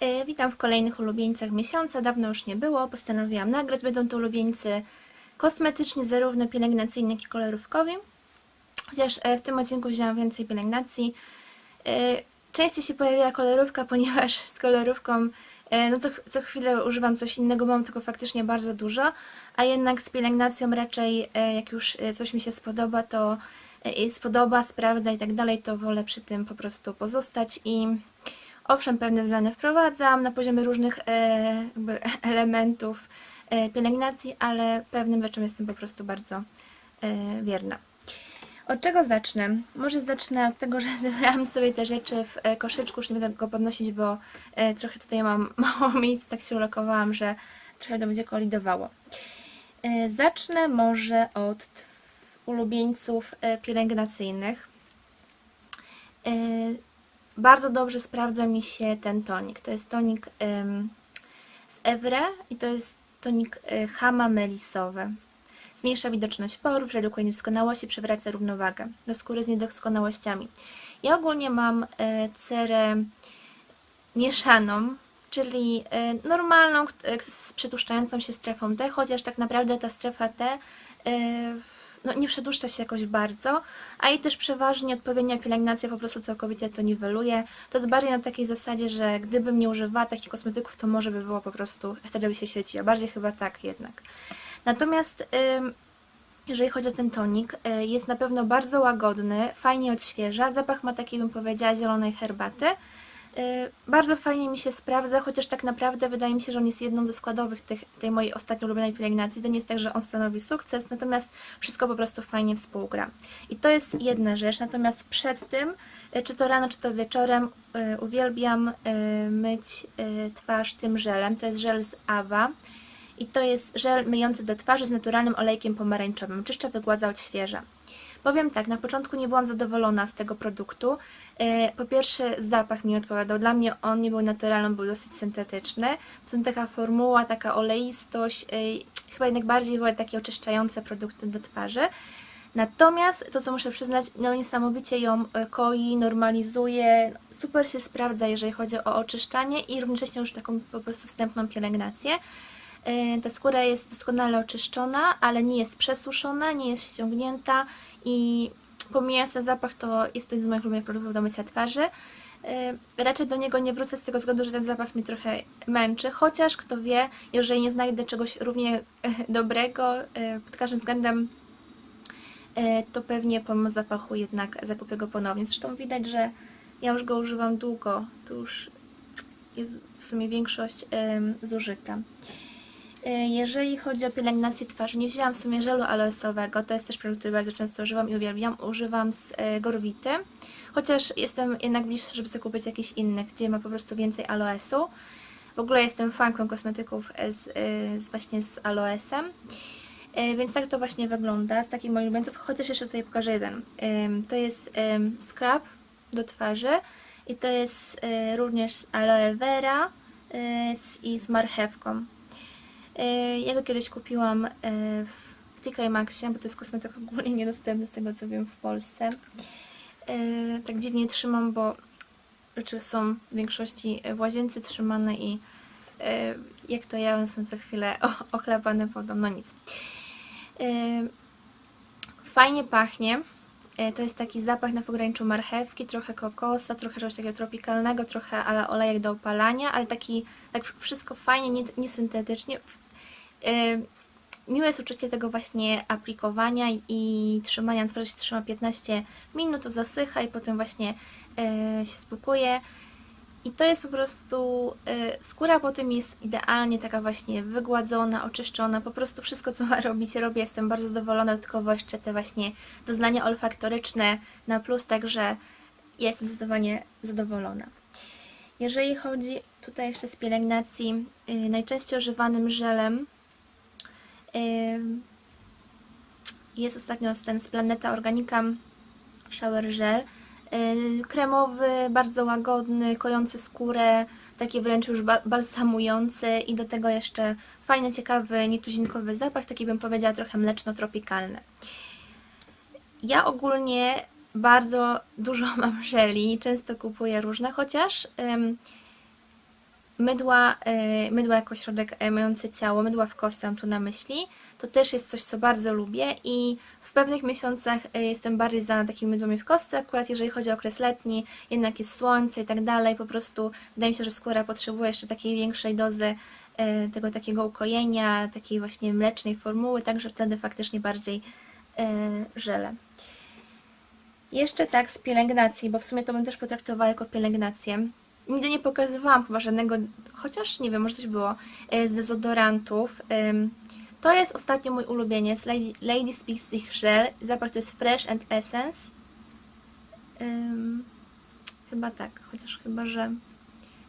E, Witam w kolejnych ulubieńcach miesiąca. Dawno już nie było. Postanowiłam nagrać. Będą to ulubieńcy kosmetyczni, zarówno pielęgnacyjni, jak i kolorówkowi. Chociaż e, w tym odcinku wzięłam więcej pielęgnacji. E, Częściej się pojawiła kolorówka, ponieważ z kolorówką no co, co chwilę używam coś innego, mam tego faktycznie bardzo dużo, a jednak z pielęgnacją raczej jak już coś mi się spodoba, to spodoba, sprawdza i tak dalej, to wolę przy tym po prostu pozostać i Owszem, pewne zmiany wprowadzam na poziomie różnych e, elementów e, pielęgnacji, ale pewnym rzeczom jestem po prostu bardzo e, wierna. Od czego zacznę? Może zacznę od tego, że zebrałam sobie te rzeczy w koszyczku, już nie będę go podnosić, bo trochę tutaj mam mało miejsca, tak się ulokowałam, że trochę to będzie kolidowało. Zacznę może od ulubieńców pielęgnacyjnych. Bardzo dobrze sprawdza mi się ten tonik. To jest tonik ym, z Evre i to jest tonik y, Hama melisowy. Zmniejsza widoczność porów, redukuje niedoskonałości, przywraca równowagę do skóry z niedoskonałościami. Ja ogólnie mam y, cerę mieszaną, czyli y, normalną, y, z przetłuszczającą się strefą T, chociaż tak naprawdę ta strefa T y, no, nie przedłuszcza się jakoś bardzo, a i też przeważnie odpowiednia pielęgnacja po prostu całkowicie to niweluje. To jest bardziej na takiej zasadzie, że gdybym nie używała takich kosmetyków, to może by było po prostu, wtedy by się świeciła. Bardziej chyba tak jednak. Natomiast jeżeli chodzi o ten tonik, y, jest na pewno bardzo łagodny, fajnie odświeża. Zapach ma taki, bym powiedziała, zielonej herbaty. Y, Bardzo fajnie mi się sprawdza, chociaż tak naprawdę wydaje mi się, że on jest jedną ze składowych tych, tej mojej ostatnio ulubionej pielęgnacji. To nie jest tak, że on stanowi sukces, natomiast wszystko po prostu fajnie współgra. I to jest jedna rzecz, natomiast przed tym, y, czy to rano, czy to wieczorem, y, uwielbiam myć twarz tym żelem. To jest żel z Ava. I to jest żel myjący do twarzy z naturalnym olejkiem pomarańczowym. Czyszcza, wygładza, odświeża. Powiem tak, na początku nie byłam zadowolona z tego produktu. E, Po pierwsze, zapach mi nie odpowiadał. Dla mnie on nie był naturalny, był dosyć syntetyczny. Potem taka formuła, taka oleistość. e, Chyba jednak bardziej wolę takie oczyszczające produkty do twarzy. Natomiast to, co muszę przyznać, no niesamowicie ją e, koi, normalizuje, super się sprawdza, jeżeli chodzi o oczyszczanie i równocześnie już taką po prostu wstępną pielęgnację. E, Ta skóra jest doskonale oczyszczona, ale nie jest przesuszona, nie jest ściągnięta i pomijając ten zapach, to jest to jeden z moich ulubionych produktów do mycia twarzy. E, Raczej do niego nie wrócę z tego względu, że ten zapach mnie trochę męczy, chociaż kto wie, jeżeli nie znajdę czegoś równie dobrego e, pod każdym względem, to pewnie pomimo zapachu jednak zakupię go ponownie. Zresztą widać, że ja już go używam długo, to już jest w sumie większość zużyta. E, Jeżeli chodzi o pielęgnację twarzy, nie wzięłam w sumie żelu aloesowego, to jest też produkt, który bardzo często używam i uwielbiam. Używam z e, Gorwity, chociaż jestem jednak bliższa, żeby sobie kupić jakiś inny, gdzie ma po prostu więcej aloesu. W ogóle jestem fanką kosmetyków e, z, z właśnie z aloesem. Więc tak to właśnie wygląda z takich moich ulubieńców, chociaż jeszcze tutaj pokażę jeden. To jest scrub do twarzy i to jest również aloe vera i z marchewką. Y, Ja go kiedyś kupiłam y, w, TK Maxie, bo to jest kosmetyk ogólnie niedostępny z tego co wiem w Polsce. Y, Tak dziwnie trzymam, bo rzeczy są w większości w łazience trzymane i jak to ja, one są co chwilę ochlapane wodą, no nic. Fajnie pachnie. To jest taki zapach na pograniczu marchewki, trochę kokosa, trochę czegoś takiego tropikalnego, trochę ale olejek do opalania, ale taki, tak wszystko fajnie, nie, nie Miłe jest uczucie tego właśnie aplikowania i trzymania na twarzy się trzyma 15 minut, to zasycha i potem właśnie y, się spłukuje. I to jest po prostu, y, skóra po tym jest idealnie taka właśnie wygładzona, oczyszczona, po prostu wszystko co ma robić robię, jestem bardzo zadowolona, dodatkowo jeszcze te właśnie doznania olfaktoryczne na plus, także jestem zdecydowanie zadowolona. Jeżeli chodzi tutaj jeszcze z pielęgnacji, y, najczęściej używanym żelem jest ostatnio ten z Planeta Organica Shower Gel. Kremowy, bardzo łagodny, kojący skórę, taki wręcz już ba- balsamujący i do tego jeszcze fajny, ciekawy, nietuzinkowy zapach, taki bym powiedziała trochę mleczno-tropikalny. Ja ogólnie bardzo dużo mam żeli, często kupuję różne, chociaż mydła, e, mydła jako środek e, mający ciało, mydła w kostce mam tu na myśli, to też jest coś, co bardzo lubię i w pewnych miesiącach e, jestem bardziej za takimi mydłami w kostce, akurat jeżeli chodzi o okres letni, jednak jest słońce i tak dalej, po prostu wydaje mi się, że skóra potrzebuje jeszcze takiej większej dozy tego takiego ukojenia, takiej właśnie mlecznej formuły, także wtedy faktycznie bardziej e, żelę. Jeszcze tak z pielęgnacji, bo w sumie to bym też potraktowała jako pielęgnację. Nigdy nie pokazywałam chyba żadnego, chociaż nie wiem, może coś było, e, z dezodorantów. To jest ostatnio mój ulubieniec, Lady, Lady Speaks Ich Gel. Zapach to jest Fresh and Essence. Chyba tak, chociaż chyba, że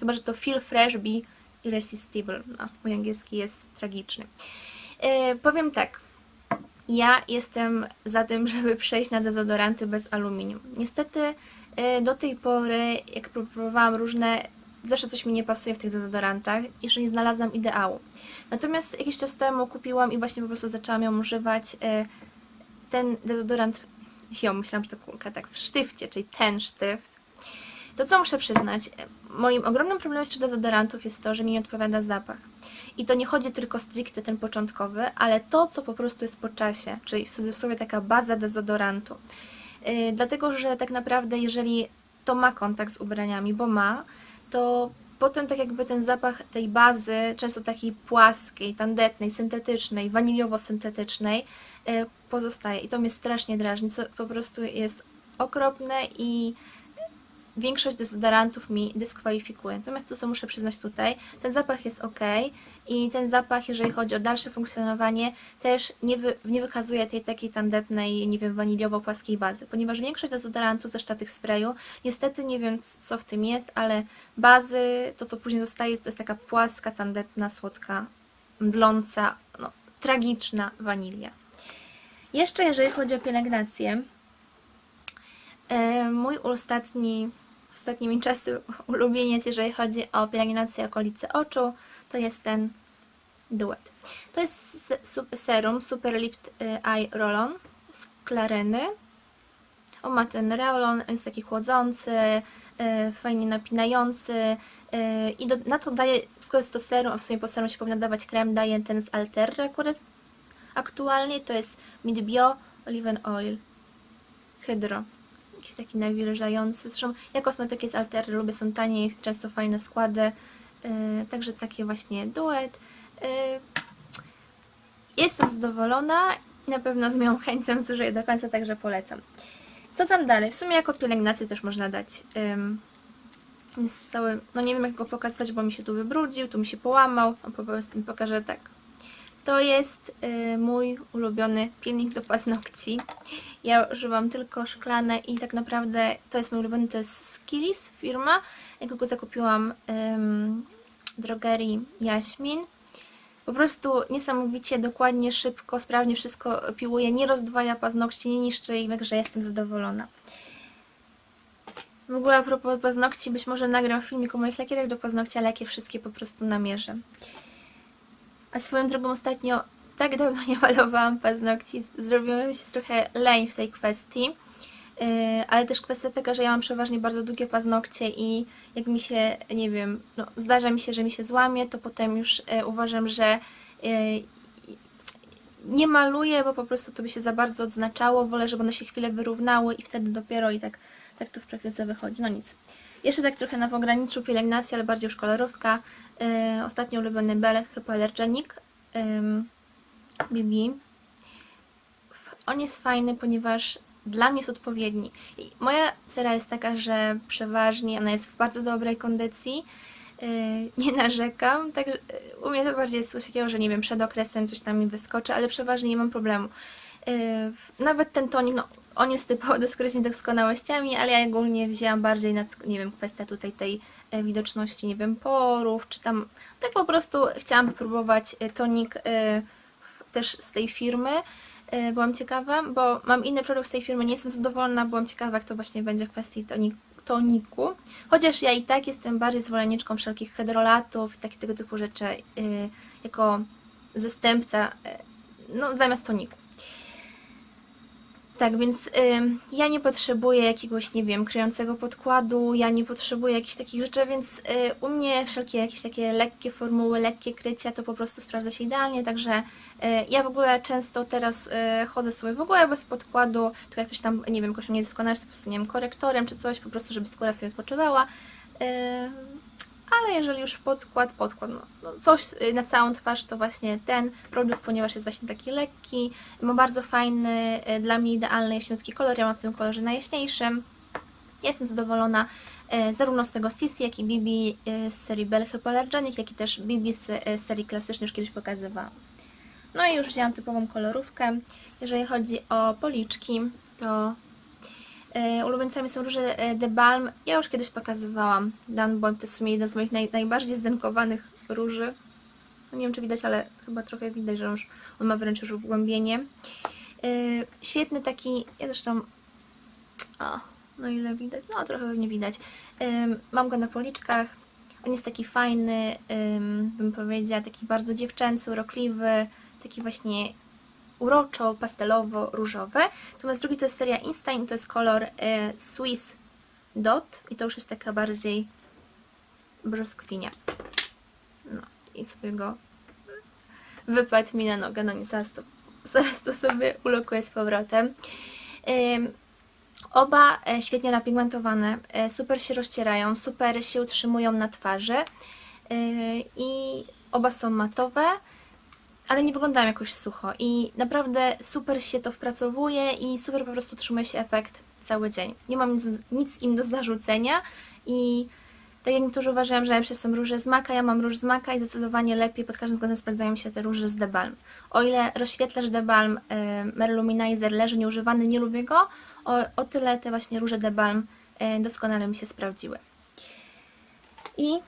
chyba, że to Feel Fresh Be Irresistible. No, mój angielski jest tragiczny. Yy, powiem tak, ja jestem za tym, żeby przejść na dezodoranty bez aluminium. Niestety do tej pory, jak próbowałam różne, zawsze coś mi nie pasuje w tych dezodorantach, jeszcze nie znalazłam ideału. Natomiast jakiś czas temu kupiłam i właśnie po prostu zaczęłam ją używać. y, Ten dezodorant, jo, myślałam, że to kulka, tak, w sztywcie, czyli ten sztyft. To co muszę przyznać, moim ogromnym problemem jeszcze dezodorantów jest to, że mi nie odpowiada zapach. I to nie chodzi tylko stricte ten początkowy, ale to, co po prostu jest po czasie, czyli w cudzysłowie taka baza dezodorantu. Yy, dlatego, że tak naprawdę jeżeli to ma kontakt z ubraniami, bo ma, to potem tak jakby ten zapach tej bazy, często takiej płaskiej, tandetnej, syntetycznej, waniliowo-syntetycznej, yy, pozostaje. I to mnie strasznie drażni, co po prostu jest okropne i większość dezodorantów mi dyskwalifikuje. Natomiast to, co muszę przyznać tutaj, ten zapach jest ok i ten zapach, jeżeli chodzi o dalsze funkcjonowanie, też nie, wy, nie wykazuje tej takiej tandetnej, nie wiem, waniliowo-płaskiej bazy, ponieważ większość dezodorantów, zwłaszcza tych sprayu, niestety nie wiem, co w tym jest, ale bazy, to co później zostaje, to jest taka płaska, tandetna, słodka, mdląca, no, tragiczna wanilia. Jeszcze jeżeli chodzi o pielęgnację, E, Mój ostatni, ostatnimi czasy ulubieniec, jeżeli chodzi o pielęgnację okolicy oczu, to jest ten duet. To jest serum Super Lift y, Eye Roll-On z Clareny. On ma ten roll-on, jest taki chłodzący, y, fajnie napinający y, i do, na to daje, skoro jest to serum, a w sumie po serum się powinno dawać krem, daje ten z Alterra akurat aktualnie, to jest Mid Bio Olive Oil Hydro jakiś taki nawilżający. Zresztą ja kosmetyki z Altery lubię, są tanie i często fajne składy. Yy, także taki właśnie duet. Yy, jestem zadowolona i na pewno z moją chęcią zużyję do końca, także polecam. Co tam dalej? W sumie jako pielęgnację też można dać. Jest cały, no nie wiem jak go pokazać, bo mi się tu wybrudził, tu mi się połamał. No, po prostu pokażę tak. To jest y, mój ulubiony pilnik do paznokci. Ja używam tylko szklane i tak naprawdę to jest mój ulubiony, to jest Skillis firma. Ja go zakupiłam ym, w drogerii Jaśmin. Po prostu niesamowicie dokładnie, szybko, sprawnie wszystko piłuje, nie rozdwaja paznokci, nie niszczy ich, także jestem zadowolona. W ogóle a propos paznokci, być może nagram filmik o moich lakierach do paznokci, ale jakie wszystkie po prostu namierzę. A swoją drogą ostatnio tak dawno nie malowałam paznokci, zrobiło mi się trochę leń w tej kwestii. Yy, ale też kwestia taka, że ja mam przeważnie bardzo długie paznokcie i jak mi się, nie wiem, no, zdarza mi się, że mi się złamie, to potem już yy, uważam, że yy, nie maluję, bo po prostu to by się za bardzo odznaczało. Wolę, żeby one się chwilę wyrównały i wtedy dopiero i tak, tak to w praktyce wychodzi. No nic. Jeszcze tak trochę na pograniczu pielęgnacji, ale bardziej już kolorówka. Ostatnio ulubiony Belek Hypoallergenic yy, BB. On jest fajny, ponieważ dla mnie jest odpowiedni. I moja cera jest taka, że przeważnie ona jest w bardzo dobrej kondycji. Yy, nie narzekam, tak yy, u mnie to bardziej jest coś takiego, że nie wiem, przed okresem coś tam mi wyskoczy, ale przeważnie nie mam problemu. W- nawet ten tonik, no on jest typowo do skóry z niedoskonałościami, ale ja ogólnie wzięłam bardziej na, nie wiem, kwestię tutaj tej e, widoczności, nie wiem, porów, czy tam, tak po prostu chciałam wypróbować e, tonik też z tej firmy. E, Byłam ciekawa, bo mam inny produkt z tej firmy, nie jestem zadowolona, byłam ciekawa, jak to właśnie będzie w kwestii tonik, toniku. Chociaż ja i tak jestem bardziej zwolenniczką wszelkich hydrolatów, takich tego typu rzeczy, e, jako zastępca, e, no zamiast toniku. Tak, więc ym, ja nie potrzebuję jakiegoś, nie wiem, kryjącego podkładu, ja nie potrzebuję jakichś takich rzeczy, więc y, u mnie wszelkie jakieś takie lekkie formuły, lekkie krycia to po prostu sprawdza się idealnie, także y, ja w ogóle często teraz y, chodzę sobie w ogóle bez podkładu, tylko jak coś tam, nie wiem, jakoś nie doskonale, to po prostu, nie wiem, korektorem czy coś, po prostu, żeby skóra sobie odpoczywała. Y, ale jeżeli już podkład, podkład, no, no coś y, na całą twarz, to właśnie ten produkt, ponieważ jest właśnie taki lekki, ma bardzo fajny, y, dla mnie idealny jaśniutki kolor, ja mam w tym kolorze najjaśniejszym. Jestem zadowolona e, zarówno z tego CC, jak i BB e, z serii Bell Hypoallergenic, jak i też BB z serii klasycznej, już kiedyś pokazywałam. No i już wzięłam typową kolorówkę. Jeżeli chodzi o policzki, to ulubieńcami są róże e, The Balm. Ja już kiedyś pokazywałam Dunboy, to jest w sumie jeden z moich naj, najbardziej zdenkowanych róży. No nie wiem, czy widać, ale chyba trochę widać, że już on ma wręcz już wgłębienie. E, świetny taki, ja zresztą o, no ile widać? No trochę pewnie widać. Mam go na policzkach. On jest taki fajny, ym, bym powiedziała, taki bardzo dziewczęcy, urokliwy, taki właśnie uroczo, pastelowo, różowy. Natomiast drugi to jest seria Einstein, to jest kolor y, Swiss Dot i to już jest taka bardziej brzoskwinia. No i sobie go wypadł mi na nogę, no nie zaraz to, zaraz to sobie ulokuję z powrotem. Oba e, świetnie napigmentowane, e, super się rozcierają, super się utrzymują na twarzy e, i oba są matowe, ale nie wyglądają jakoś sucho i naprawdę super się to wpracowuje i super po prostu utrzymuje się efekt cały dzień. Nie mam nic, nic im do zarzucenia i tak jak niektórzy uważają, że lepsze są róże z maka, ja mam róż z maka i zdecydowanie lepiej pod każdym względem sprawdzają się te róże z The Balm. O ile rozświetlacz The Balm e, Merluminizer leży nieużywany, nie lubię go, o, o tyle te właśnie róże The Balm e, doskonale mi się sprawdziły. I